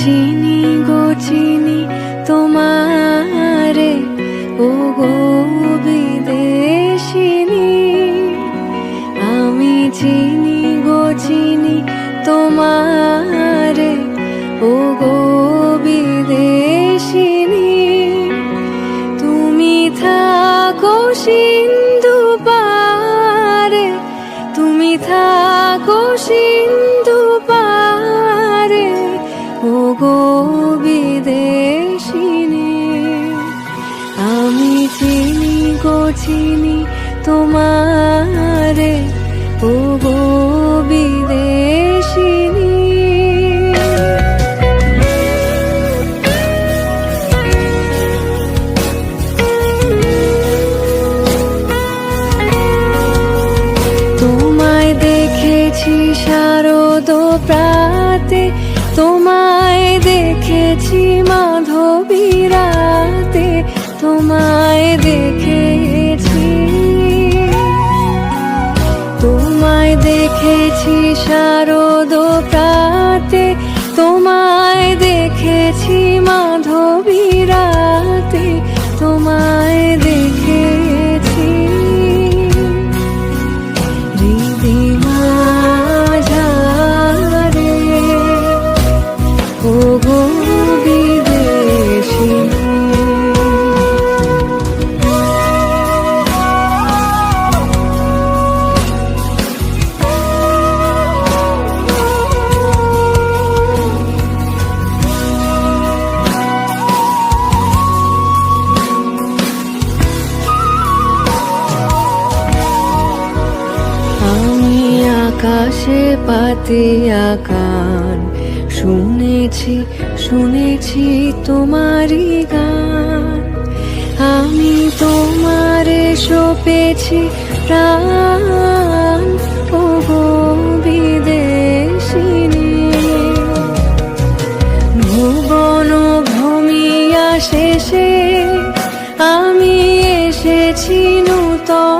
চিনি গো, চিনি তোমারে। ও গো আমি চিনি গো, চিনি তোমারে। ও গো বিদেশিনী, তুমি থাকো সে গো চিনি তোমারে ও গো বিদেশিনী। তোমায় দেখেছি শারদ প্রাতে তোমায় দেখেছি মাধবী দেখেছি আকাশে পাতিয়া গান শুনেছি শুনেছি তোমারই গান। আমি তোমারে সপেছি প্রাণ। ও বিদেশিনী। ভুবন ভূমিয়া শেষে আমি এসেছি নূতন